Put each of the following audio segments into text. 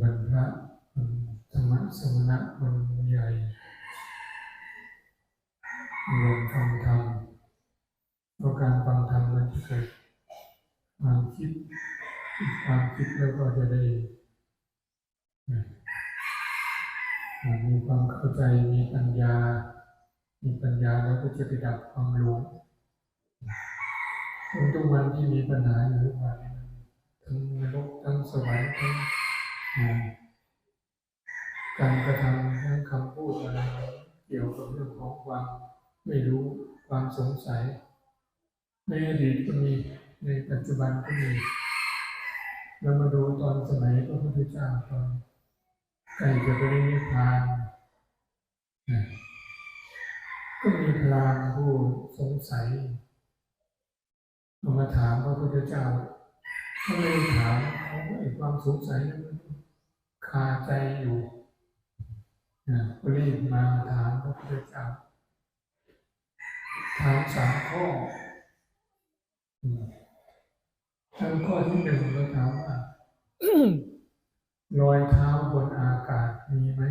วันพระวันธรรมสวนะวันใหญ่วันฟังธรรมเพราะการฟังธรรมมันจะเกิดความคิดความคิดแล้วก็จะได้มีความเข้าใจมีปัญญา มีปัญญาแล้วก็จะไปดับความหลงทุกวันที่มีปัญหาอยู่ทุกวันทั้งนรกทั้งสวรรค์ทั้ง การกระทำทั้งคำพูดอะไรเกี่ยวกับเรื่องของความไม่รู้ความสงสัย ในอดีตก็มีในปัจจุบันก็มีเรามาดูตอนสมัยพระพุทธเจ้าตอนใกล้จะไปนิพพานก็มีพรามผู้สงสัยเอามาถามพระพุทธเจ้าก็ไม่ถามเขาไอ้ความสงสัยนั้น คาใจอยู่นะก็รีบมาถามพระพุทธเจ้าถามสามข้ออืมถามข้อที่หนึ่งเราถามว่ารอยเท้าบนอากาศมีไหม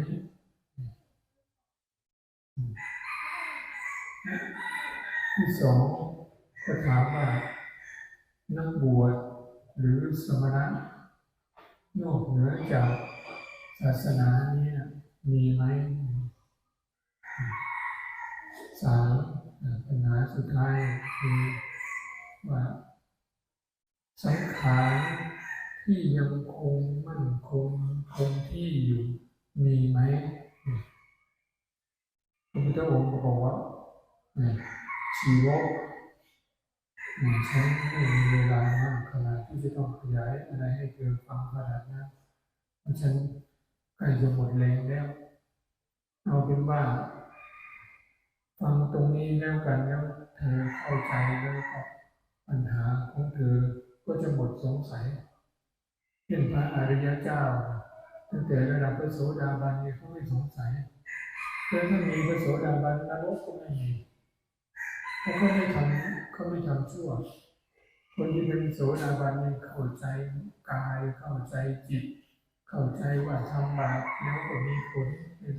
อืมที่สองก็ถามว่า นักบวชหรือสมณะนอกเหนือจาก ศาสนาเนี้นะมีไหมสามปัญหาสุดท้ายคือว่าสังขารที่ยังคงมั่นคงคงที่อยู่มีไหมพระพุทธองค์ก็บอกว่าเนี่ยชีวะเนี่ยฉันไม่มีเวลามากขนาดที่จะต้องขยายอะไรให้เกิดความขนาดนั้นเพราะฉัน ใกล้จะหมดแรงแล้ว เอาเป็นว่าฟังตรงนี้แล้วกันแล้วเธอเข้าใจแล้วก็ปัญหาของเธอก็จะหมดสงสัยเช่นพระอริยเจ้าตั้งแต่ระดับพระโสดาบันเนี่ยเขาไม่สงสัยแต่ถ้ามีพระโสดาบันนรกก็ไม่มีเขาก็ไม่ทำเขาไม่ทำชั่ว คนที่เป็นโสดาบันเนี่ยเข้าใจกายเข้าใจจิต เข้าใจว่าทำบาปแล้วก็มีผลเป็น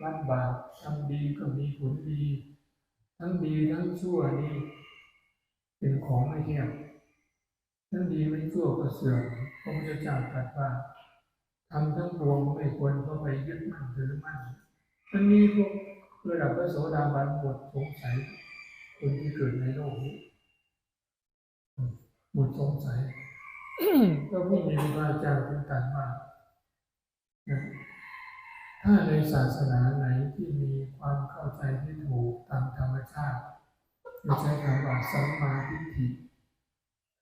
วัดบาปทำดีก็มีผลดี ทั้งดีทั้งชั่วนี่เป็นของไม่เที่ยงทั้งดีไม่ชั่วก็เสื่อมพระพุทธเจ้าตรัสว่าทำทั้งปวงไม่ควรเข้าไปยึดมั่นถือมั่นทั้งนี้พวกระดับพระโสดาบันหมดสงสัยคนที่เกิดในโลกนี้หมดสงสัยก็ผู้มีพระเจ้าถึงตรัสว่า ถ้าในศาสนาไหนที่มีความเข้าใจที่ถูกตามธรรมชาติไม่ใช้คำว่าสัมมาทิฏฐิ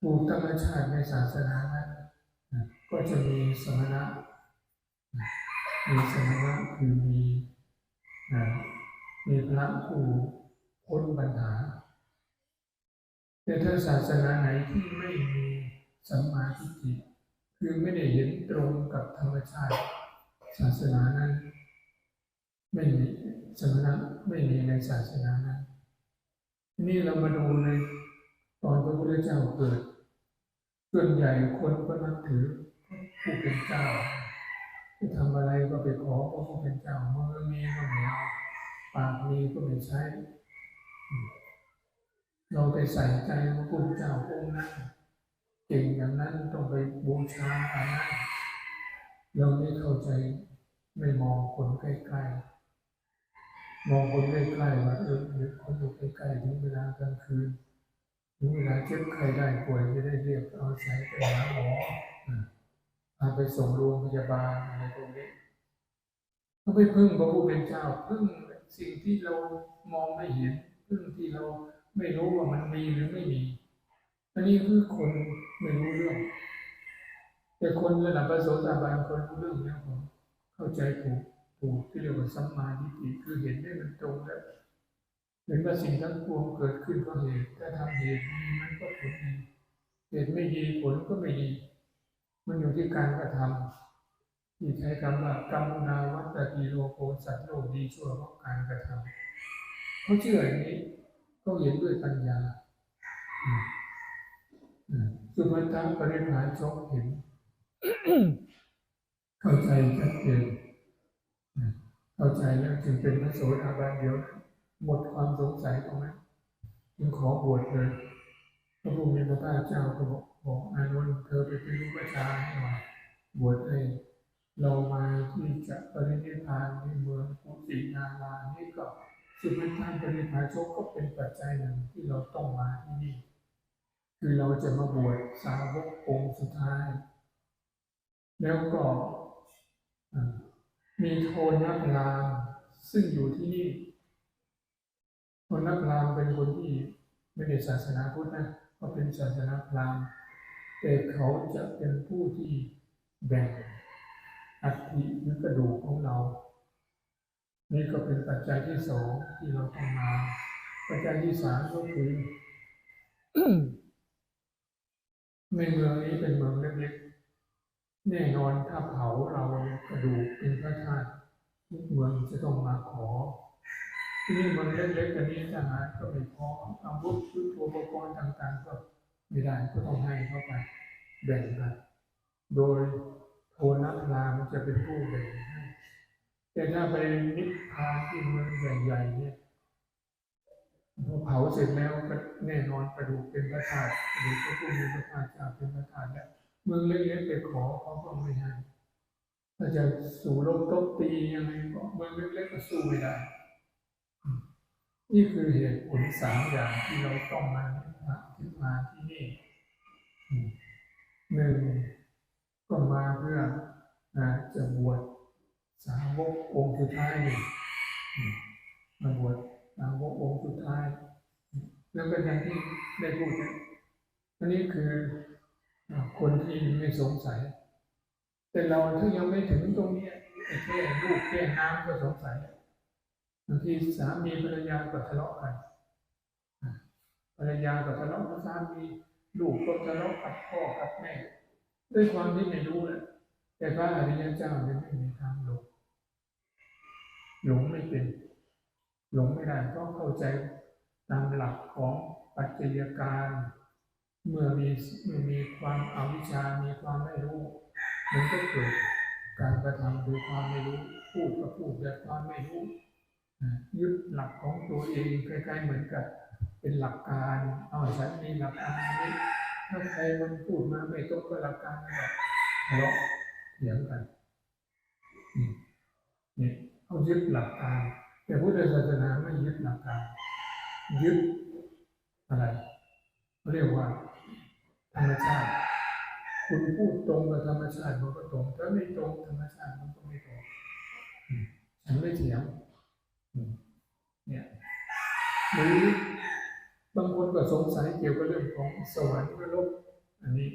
ถูกธรรมชาติในศาสนานั้นนะก็จะมีสมณะมีสมณะคือมีมีพระผู้พ้นปัญหาแต่ถ้าศาสนาไหนที่ไม่มีสัมมาทิฏฐิคือไม่ได้เห็นตรงกับธรรมชาติ ศาสนานั้น ไม่มีสมณะไม่มีในศาสนานั้น นี่เรามาดูในตอนพระพุทธเจ้าเกิดส่วนใหญ่คนก็นับถือผู้เป็นเจ้าจะทำอะไรก็ไปขอพระผู้เป็นเจ้ามือมีก็ไม่เอาปากมีก็ไม่ใช้ เราไปใส่ใจว่าพระเจ้าองค์นั้นเก่งอย่างนั้นต้องไปบูชาอันนั้น เราไม่เข้าใจไม่มองคนใกล้ๆ มองคนใกล้ๆว่าเออหรือคนอยู่ใกล้ๆถึงเวลากลางคืนถึงเวลาเจ็บไข้ได้ป่วยจะได้เรียกเอาใช้ไปหาหมออ่าพาไปส่งโรงพยาบาลอะไรพวกนี้ก็ไปพึ่งพระผู้เป็นเจ้า พึ่งสิ่งที่เรามองไม่เห็น พึ่งที่เราไม่รู้ว่ามันมีหรือไม่มี อันนี้คือคนไม่รู้เรื่อง แต่คนระดับพระโสดาบันคนรู้เรื่องแล้ผมเข้าใจถูกถูกที่เรียกว่าสัมมาทิฏฐิคือเห็นได้มันตรงแล้วเห็นว่าสิ่งทั้งปวงเกิดขึ้นเพราะเหตุถ้าทำเหตุดีมันก็ผลดีเหตุไม่ดีผลก็ไม่ดี มันอยู่ที่การกระทำที่ใช้คำว่ากรรมนาวัตติโลโกสัตว์โลกดีชั่วเพราะการกระทำเขาเชื่ออย่างนี้ก็เห็นด้วยปัญญาอือืมสุภัตาปริหารชกเห็น เข้าใจชัดเจนเข้าใจแล้วจึงเป็นพระโสดาบันเดียว หมดความสงสัยตรงนั้นจึงขอบวชเลยพระผู้มีพระภาคเจ้าก็บอกบอกอานนท์เธอไปเป็นลูกประชาให้หน่อยบวชให้เรามาที่จะปรินิพพานในเมืองกุสินารานี่ก็สุดทายปรินิพาชคก็เป็นปัจจัยหนึ่งที่เราต้องมาที่นี่ คือเราจะมาบวชสาวกองค์สุดท้าย แล้วก็มีโทนนักรามซึ่งอยู่ที่นี่โทนนักรามเป็นคนที่ไม่ได้ศาสนาพุทธนะเขาเป็นศาสนาพราหมณ์แต่เขาจะเป็นผู้ที่แบ่งอัฐิหรือกระดูกของเรา นี่ก็เป็นปัจจัยที่สองที่เราต้องมา ปัจจัยที่สามก็คือในเมืองนี้เป็นเมืองเล็ก แน่นอนถ้าเผาเรากระดูกเป็นพระธาตุทุกเมืองจะต้องมาขอ ที่นี่มันเล็กๆกันนี้ทหารก็ไม่พออาวุธยุทโธปกรณ์ต่างๆ ก็ไม่ได้ก็ต้องให้เข้าไปแบ่งกันโดยโทนัพรามจะเป็นผู้แบ่งให้แต่ถ้าไปนิพพานที่เมืองใหญ่ๆเนี่ยพอเผาเสร็จแล้วก็แน่นอนกระดูกเป็นพระธาตุกระดูกพระผู้มีพระภาคเจ้าเป็นพระธาตุแล้ว เมืองเล็กๆไปขอเขาก็ไม่ให้ถ้าจะสู่โลกตบตียังไงก็เมืองเล็กๆก็สู้ไม่ได้ นี่คือเหตุผลสามอย่างที่เราต้องมาที่มาที่นี่หนึ่งก็มาเพื่อจะบวชสาวกองค์สุดท้ายนี่มมาบวชสาวกองค์สุดท้าย แล้วก็อย่างที่ได้พูดนี่ยอันนี้คือ คนที่ไม่สงสัย แต่เราถ้ายังไม่ถึงตรงนี้ไอ้แค่ลูกแค่น้ำก็สงสัยบางทีสามีภรรยาก็ทะเลาะกันภรรยาก็ทะเลาะกับสามีลูกก็ทะเลาะกับพ่อกับแม่ด้วยความที่ไม่รู้แหละแต่พระอริยเจ้าเนี่ยไม่มีทางหลงหลงไม่เป็น หลงไม่ได้เพราะเข้าใจตามหลักของปัจจัยการ เมื่อมีเมื่อมีความอาวิชชา มีความไม่รู้ มันก็เกิดการกระทำโดยความไม่รู้ พูดก็พูดแบบความไม่รู้ ยึดหลักของตัวเองคล้ายๆเหมือนกับเป็นหลักการ เอาฉันมีหลักการนี้ถ้าใครมันพูดมาไม่ตรงกับหลักการแบบทะเลาะเถียงกันนี่นี่เขายึดหลักการ แต่พุทธศาสนาไม่ยึดหลักการ ยึดอะไรเรียกว่า ธรรมชาติ คุณพูดตรงกับธรรมชาติมันก็ตรงถ้าไม่ตรงธรรมชาติมันก็ไม่ตรงอืมฉันไม่เถียงอืมเนี่ยหรือบางคนก็สงสัยเกี่ยวกับเรื่องของสวรรค์นรกอันนี้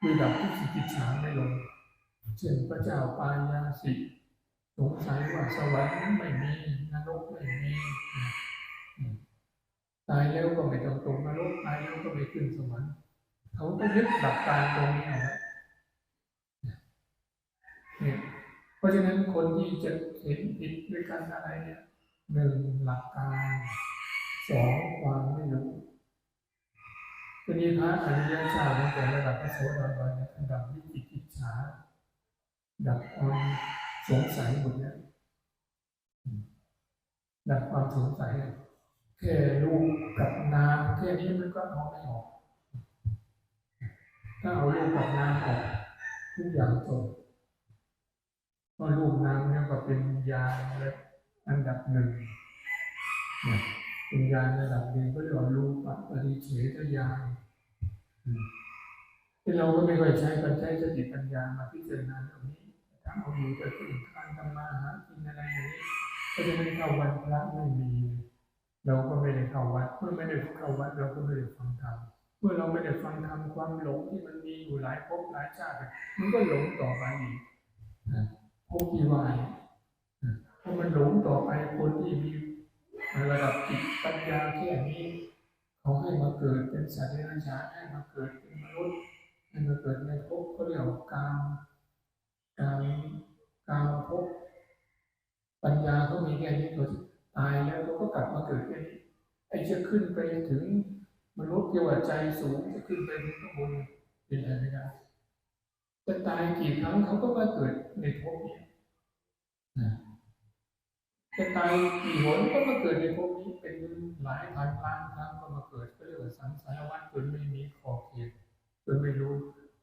คือดับที่สิกิจฉาไม่ลง เช่นพระเจ้าปายาสิสงสัยว่าสวรรค์ไม่มีนรกไม่มีตายแล้วก็ไม่ต้องตกนรกตายแล้วก็ไม่ขึ้นสวรรค์ เขาก็ยึดหลักการตรงนี้เอาไว้เนี่ยเพราะฉะนั้นคนที่จะเห็นผิดด้วยกันอะไรเนี่ยหนึ่งหลักการสองความไม่รู้ทีนี้พระอริยเจ้าตั้งแต่ระดับพระโสดาบันเนี่ยท่านดับวิจิกิจฉาดับความสงสัยหมดเนี่ยดับความสงสัยแค่รูปกับนามแค่นี้มันก็เอาไม่ออก ถ้าเอารูปกับนามออกทุกอย่างจบเพราะรูปนามเนี่ยก็เป็นยาและอันดับหนึ่งเนี่ยเป็นยาระดับหนึ่งก็เรียกว่ารูปะปริเฉทยาที่เราก็ไม่ค่อยใช้กันใช้สติปัญญามาพิจารณาตรงนี้ถ้าเอาอยู่แต่ตื่นทานทำมาหากินอะไรอย่างนี้ก็จะไม่เข้าวันพระไม่มี เราก็ไม่ได้เข้าวัดเมื่อไม่ได้เข้าวัดเราก็ไม่ได้ฟังธรรม เมื่อเราไม่ได้ฟังธรรมความหลงที่มันมีอยู่หลายภพหลายชาติมันก็หลงต่อไปอีกภพที่ว่าเนี่ยเพราะมันหลงต่อไปคนที่มีระดับจิตปัญญาแค่นี้เขาให้มาเกิดเป็นสัตว์เดรัจฉานให้มาเกิดเป็นมนุษย์ให้มาเกิดในภพเขาเรียกว่ากามกามกามภพปัญญาเขามีแค่นี้เขาตายแล้วเขาก็กลับมาเกิดแค่นี้ไอ้จะขึ้นไปถึง มนุษย์เกี่ยวกับใจสูงจะขึ้นไปถึงข้างบนเป็นอะไรไม่ได้จะตายกี่ครั้งเขาก็มาเกิดในภพนี้จะตายกี่หนก็มาเกิดในภพนี้เป็นหลายพันล้านครั้งก็มาเกิดก็เรียกว่าสังสารวัฏจนไม่มีขอบเขตจนไม่รู้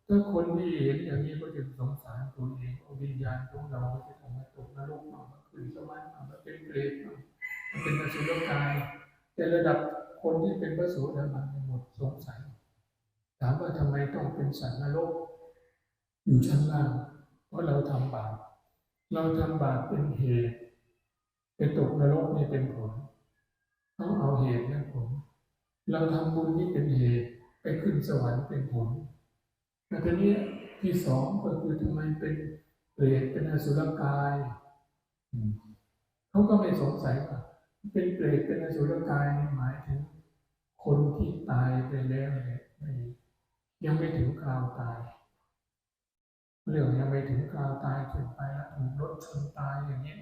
ถ้าคนที่เห็นอย่างนี้ก็จะสงสารตัวเองวิญญาณของเราก็จะทำให้ตกนรกบ้างมาขึ้นสวรรค์มาเป็นเปรตมาเป็นนสุรกาย แต่ระดับ คนที่เป็นพระโสดาบันหมดสงสัย ถามว่าทำไมต้องเป็นสัตว์นรก อยู่ชั้นล่าง เพราะเราทำบาปเราทำบาปเป็นเหตุไปตกนรกนี่เป็นผล ต้องเอาเหตุและผล เราทำบุญนี่เป็นเหตุไปขึ้นสวรรค์เป็นผลแต่ทีนี้ที่สองก็คือทำไมเป็นเปรตเป็นอสุรกายเขาก็ไม่สงสัยว่า เป็นเปรตเป็นอสุรกายหมายถึงคนที่ตายไปแล้วเนี่ยยังไม่ถึงคราวตาย เรื่องยังไม่ถึงคราวตายถึงไปแล้วถูกรถชนตายอย่างนี้ย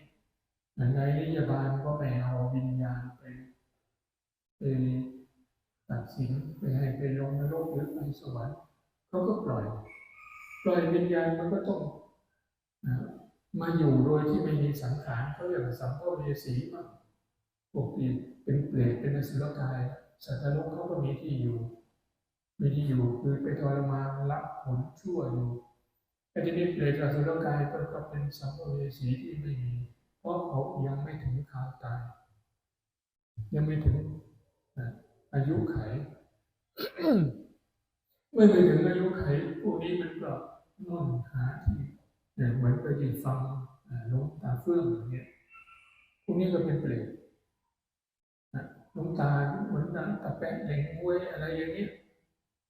ในนิยบาลก็ไม่เอาวิญญาณไปไปตัดสินไปให้ไปลงนรกหรือไปสวรรค์เขาก็ปล่อย ปล่อยวิญญาณมันก็ต้องมาอยู่โดยที่ไม่มีสังขารเขาเรียกสัมภเวสีบ้า ปกติเป็นเปรตเป็นอสุรกาย สัตว์นรกเขาก็มีที่อยู่มีที่อยู่คือไปทรมานรับผลชั่วอยู่ไอ้ที่นี่เปรตกับอสุรกายก็ก็เป็นสัมภเวสีที่ไม่มี เพราะเขายังไม่ถึงคราวตาย ยังไม่ถึงอายุไขเมื่อไปถึงอายุไขพวกนี้มันก็น่นหาที่เหมือนไปยินฟังหลวงตาเฟื่องอย่างเงี้ยพวกนี้ก็เป็นเปรต หลวงตาเหมือนนั้นตะแปะแหล่งมวยอะไรอย่างเงี้ย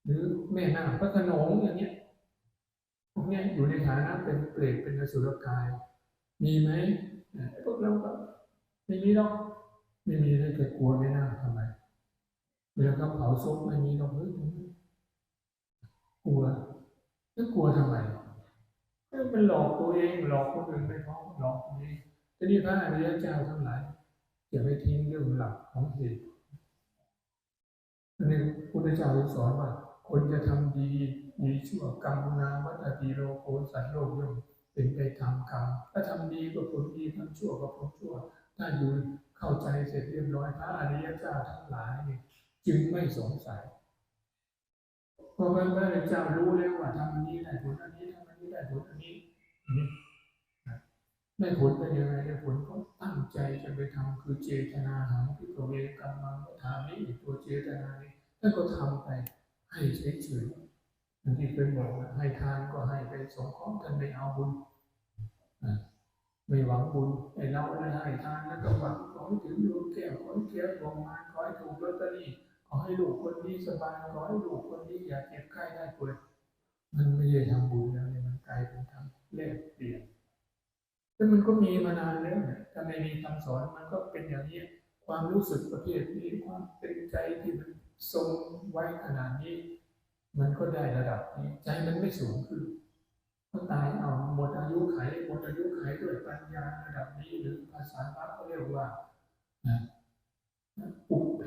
หรือแม่นาพระขนงอย่างเงี้ยพวกเนี้ยอยู่ในฐานะเป็นเปรตเป็นอสุรกาย มีไหมเอ่อพวกเราก็ไม่มีหรอกไม่มีเลยแต่กลัวไม่น่าทำไมเวลาเขาเผาศพไม่มีหรอกเฮ้ยกลัวแล้วกลัวทำไมเอ้ยมันหลอกตัวเองหลอกคนอื่นไม่พอหลอกตัวเองทีนี้พระอริยเจ้าทั้งหลาย อย่าไปทิ้งเรื่องหลักของเหตุอันนี้พุทธเจ้าสอนว่าคนจะทำดีดีชั่วกรรมนาวัตติโลโกสัตโลกย่อมเป็นไปตามกรรมถ้าทำดีก็ผลดีทำชั่วก็ผลชั่ว ถ้าอยู่เข้าใจเสร็จเรียบร้อยพระอริยเจ้าทั้งหลายนี่จึงไม่สงสัยเพราะพระพุทธเจ้ารู้แล้วว่าทำอันนี้ได้ผลอันนี้ทำอันนี้ได้ผลอันนี้ ได้ผลเป็นยังไงได้ผลก็ตั้งใจจะไปทำคือเจตนาหังพิกเวกรรมังก็ทำนี่ตัวเจตนานี้ท่านก็ทำไปให้เฉยๆอย่างที่เคยบอกให้ทานก็ให้ไปสงเคราะห์ท่านไม่เอาบุญไม่หวังบุญไอ้เราได้ให้ทานแล้วก็หวังขอให้ถึงดวงแก้วขอให้แก้วดวงมาขอให้ถูกลอตเตอรี่ขอให้ลูกคนนี้สบายขอให้ลูกคนนี้อย่าเจ็บไข้ได้ป่วยมันไม่ได้ทำบุญแล้วเนี่ยมันกลายเป็นทำแลกเปลี่ยน แล้วมันก็มีมานานแล้วเนี่ยถ้าไม่มีคำสอนมันก็เป็นอย่างนี้ ความรู้สึกประเภทนี้ความเป็นใจที่มันทรงไว้ขนาดนี้ มันก็ได้ระดับนี้ ใจมันไม่สูงขึ้นก็ตายเอาหมดอายุไขหมดอายุไขด้วยปัญญาระดับนี้หรือภาษาพระเขาเรียกว่าอุเพ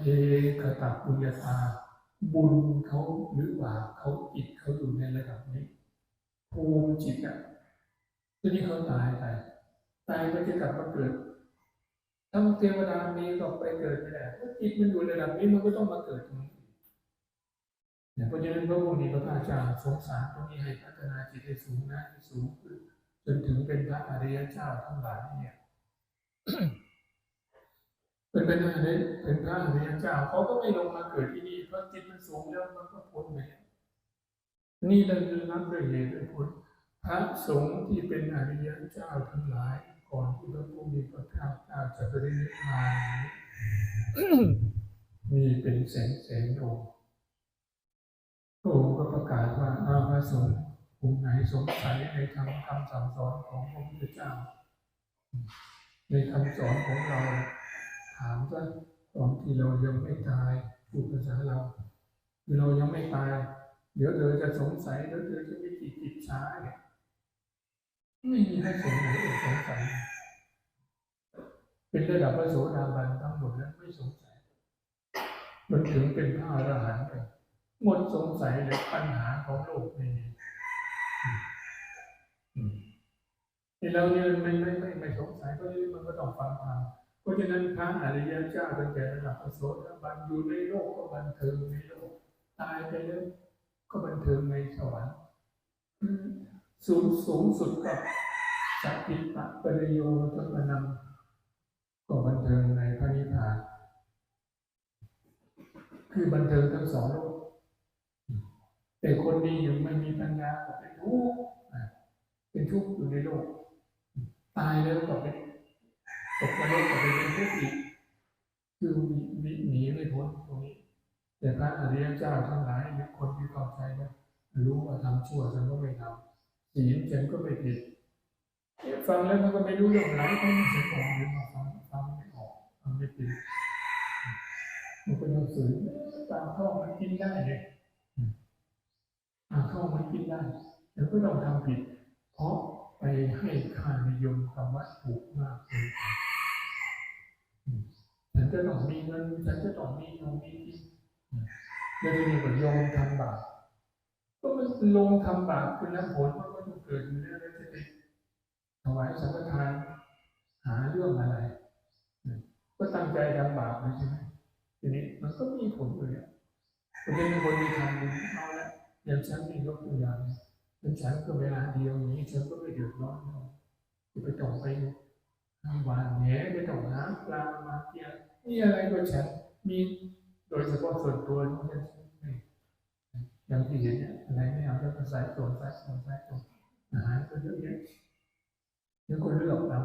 กตปุญญาตาบุญเขาหรือว่าเขาจิตเขาอยู่ในระดับนี้ภูมิจิตอะทีนี้เขาตายไป ตายก็จะกลับมาเกิดถ้าเทวดามีก็ไปเกิดไม่ได้ถ้าจิตมันอยู่ระดับนี้มันก็ต้องมาเกิดตรงนี้เนี่ยเพราะฉะนั้นพระองค์นี้พระพุทธเจ้าสงสารตรงนี้ให้พัฒนาจิตให้สูงนะให้สูงขึ้นจนถึงเป็นพระอริยเจ้าทั้งหลายเนี่ยเป็นเป็นอะไรเป็นพระอริยเจ้าเขาก็ไม่ลงมาเกิดที่นี่เพราะจิตมันสูงแล้วมันก็พ้นไปนี่เราจะรับด้วยเหตุด้วยผลพระสงฆ์ที่เป็นอริยเจ้าทั้งหลาย ก่อนที่พระผู้มีพระภาคเจ้าจะปนิพพานมีเป็นแสนแสนองพระองค์ก็ประกาศว่าอาพระสงฆ์กลุ่มไหนสงสัยในธรรมคำสั่งสอนของพระพุทธเจ้า ในคำสอนของเรา ถามว่าตอนที่เรายังไม่ตายพูดภาษาเราคือเรายังไม่ตาย เดี๋ยวเธอจะสงสัยเดี๋ยวเธอจะมีจิตจิตช้าเนี่ย ไม่มีให้สงสัยสงสัยเป็นระดับพระโสดาบันทั้งหมดแล้วไม่สงสัยมันถึงเป็นพระอรหันต์ไปหมดสงสัยเลยปัญหาของโลกไม่มีอืมที่เราเนี่ยไม่ไม่ไม่ไม่สงสัยเพราะฉะนั้นมันก็ต้องฟังธรรมเพราะฉะนั้นพระอริยเจ้าตั้งแต่ระดับพระโสดาบันอยู่ในโลกก็บันเทิงในโลกตายไปแล้วก็บันเทิงในสวรรค์ สูงสูงสุดกับสัพพิปะปริโยตปนังก็บันเทิงในพระนิพพานคือบันเทิงทั้งสองโลกแต่คนดียู่ไม่มีปัญญาก็เป็นทุกข์เป็นทุกข์อยู่ในโลก ตายแล้วก็เป็นตกนรกก็เป็นทุกข์อีกคือหนีหนีไม่พ้นตรงนี้ แต่พระอริยเจ้าทั้งหลายหรือคนที่เข้าใจนะรู้ว่าทำชั่วฉันก็ไม่ทำ ศีลฉันก็ไม่ผิดฟังแล้วมันก็ไม่รู้เรื่องไหนก็ไม่เสียของหรือมาฟังฟังไม่ออกฟังไม่เป็นมันเป็นหนังสือตามท่องมันกินได้เลยตามท่องมันกินได้แต่ก็ต้องทำผิด เพราะไปให้ค่านิยมกับวัตถุมากเกินไปฉันจะต้องมีเงินฉันจะต้องมีเงินมีที่แล้วทีนี้ก็โยมทำบาปก็มันลงทำบาปคือน้ำผลมันก็ต้ องเกิดอยู่แล้วแล้วจะไปถวายสังฆทานหาเรื่องอะไร ก็ตั้งใจทำบาปเลยใช่ไหมทีนี้มันก็มีผลอยู่แล้วประเด็นคนมีทำบุญเอาละอย่างฉันนี่ยกตัวอย่างเป็นฉันก็เวลาเดียวอย่างนี้ฉันก็ไม่เดือดร้อนหรอกจะไปต้องไปทำหวานแหนไปต้องหาปลามาเกี่ยนี่อะไรก็ฉันมีโดยเฉพาะส่วนตัวนี่อย่างที่เห็นเนี่ยอะไรไม่เอาแล้วก็ใส่ตัวใส่ตัวใส่ตัว อาหารก็เยอะแยะแล้วก็เลือกเอา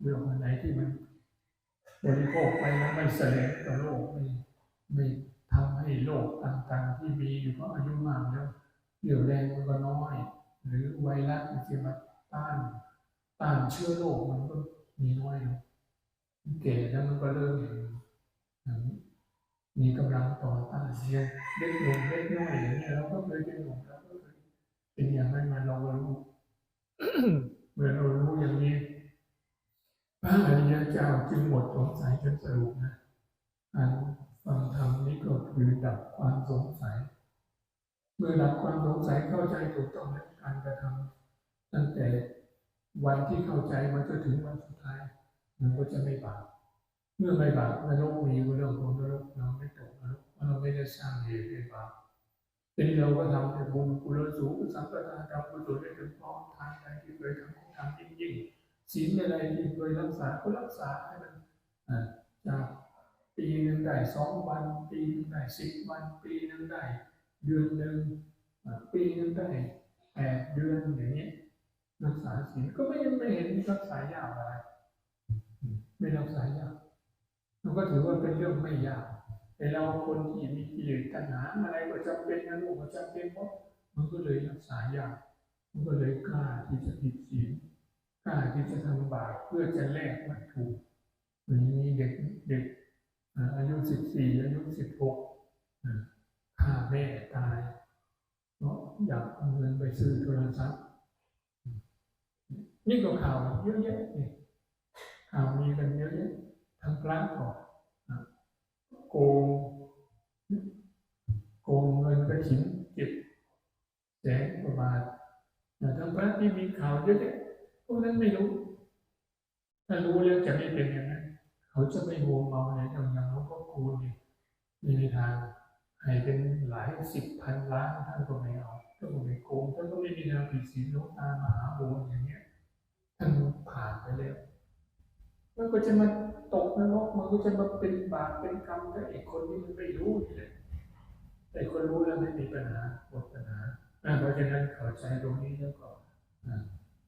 เลือกอันไหนที่มันบริโภคไปแล้วไม่แสลงต่อโลกไม่ไม่ทำให้โรคต่างๆ ที่มีอยู่เพราะอายุมากแล้วเรี่ยวแรงมันก็น้อย หรือไวรัสมันจะมาต้านต้านเชื้อโรคมันก็มีน้อยลงแก่แล้วมันก็เริ่มอย่างนี้มีกำลังต่อต้านเสียเล็กลงเล็กน้อยอย่างนี้ยเราก็เคยเป็นหนุ่มเราก็เคยเป็นอย่างนั้นมาเราก็รู้ เมื่อเรารู้อย่างนี้พระอริยเจ้าจึงหมดสงสัยจนสรุปนะการฟังธรรมนี้ก็คือดับความสงสัย เมื่อดับความสงสัยเข้าใจถูกต้องในการกระทำตั้งแต่วันที่เข้าใจมันจะถึงวันสุดท้ายมันก็จะไม่บาปเมื่อไม่บาปนรกมีเรื่องของนรกเราไม่ตกนรกเราไม่ได้สร้างเหตุให้บาปทีนี้เราก็ทำแต่บุญกุศลสูงสัมปทานทำกุศลได้ถึงพร้อมทานใลอะไรที่เคยรักษาก็รักษาให้มันอ่าจากปีหนึ่งได้สองวัน ปีหนึ่งได้สิบวัน ปีหนึ่งได้เดือนหนึ่งปีหนึ่งได้แปดเดือนอย่างนี้ยรักษาศีลก็ไม่ยังไม่เห็นรักษายากอะไรไม่รักษายากมันก็ถือว่าเป็นเรื่องไม่ยากแต่เราคนที่มีกิเลสตัณหาอะไรก็จำเป็นนะลูกก็จำเป็นเพราะมันก็เลยรักษายากมันก็เลยกล้าที่จะผิดศีล กล้าที่จะทำบาปเพื่อจะแลกวัตถุเหมือนมีเด็กเด็กอายุสิบสี่อายุสิบหกฆ่าแม่ตายเพราะอยากเอาเงินไปซื้อโทรศัพท์นี่ก็ข่าวเยอะแยะนี่ข่าวมีกันเยอะแยะทางพระก็อะโกงโกงเงินกระถิ่นเจ็ดแสนกว่าบาทแต่ทางพระที่มีข่าวเยอะแยะ พวกนั้นไม่รู้ ถ้ารู้แล้วจะไม่เป็นอย่างนั้นเขาจะไม่โวเมาในอย่างอย่างหลวงพ่อคูณนี่ไม่มีทางให้เป็นหลายสิบพันล้านท่านก็ไม่เอาท่านก็ไม่โกงท่านก็ไม่มีแนวผิดศีลหลวงตามหาโบนอย่างเงี้ยท่านผ่านไปแล้วมันก็จะมาตกนรกมันก็จะมาเป็นบาปเป็นกรรมกับไอ้คนที่มันไม่รู้นี่แหละแต่คนรู้แล้วไม่มีปัญหาหมดปัญหาเพราะฉะนั้นข้าใจตรงนี้แล้วก็อ่า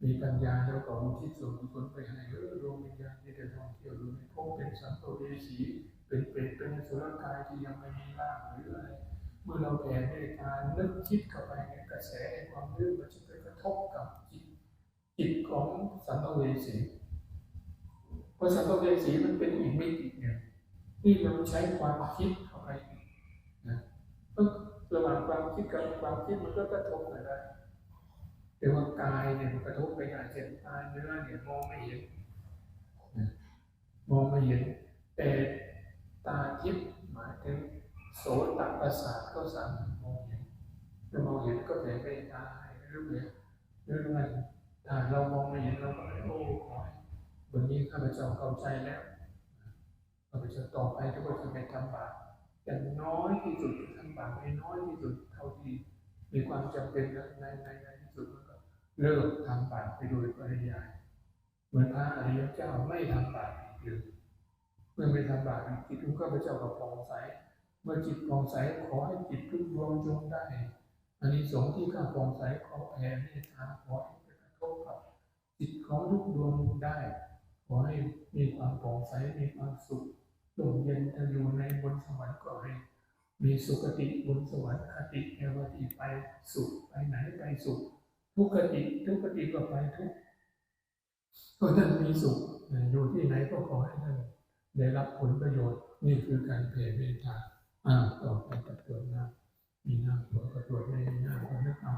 มีปัญญาแล้วก็อุทิศส่วนกุศลไปให้เออดวงวิญญาณที่จะท่องเที่ยวดูในภพเป็นสัมภเวสีเป็นเป็นเป็นสุรกายที่ยังไม่มีร่างหรืออะไรเมื่อเราแผ่เมตตานึกคิดเข้าไปในกระแสความรู้มันจะไปกระทบกับจิตจิตของสัมภเวสีเพราะสัมภเวสีมันเป็นอีกมิติหนึ่งที่เราใช้ความคิดเข้าไปนะระหว่างความคิดกับความคิดมันก็กระทบกันได้ แต่ว่ากายเนี่ยมันกระทบไปได้เช่นตาเนื้อเนี่ยมองไม่เห็นมองไม่เห็น แต่ตาทิพย์หมายถึงโสตประสาทก็สามารถมองเห็นจะมองเห็นก็แผ่เมตตาให้เรื่อยเรื่อยๆถ้าเรามองไม่เห็นเราก็โอ้ขอให้วันนี้ข้าพเจ้าเข้าใจแล้วข้าพเจ้าต่อไปทุกคนจะไม่ทำบาปอย่างน้อยที่สุดทำบาปให้น้อยที่สุดเท่าที่มีความจำเป็นในในใน เลิกทำบาปไปโดยปริยายเหมือนพระอริยเจ้าไม่ทำบาปอีกเลยเมื่อไม่ทำบาปจิตของข้าพเจ้าก็ผ่องใส เมื่อจิตผ่องใสขอให้จิตทุกดวงจงได้อันนี้สงส์ที่ข้าผ่องใสขอแผ่เมตตาขอให้ไปกระทบกับจิตของทุกดวงได้ ขอให้มีความผ่องใสมีความสุขลมเย็นจะอยู่ในบนสวรรค์ก็ให้มีสุขติบนสวรรค์คติแปลว่าที่ไปสุขไปไหนไปสุข ทุกขติทุกขติก็ไปทุกก็ท่านมีสุขอยู่ที่ไหนก็ขอให้ท่านได้รับผลประโยชน์ นี่คือการแผ่เมตตาอ่าต่อไปตัดตัวหน้ามีหน้าตัวก็ตรวจไม่มีหน้าก็นึกเอา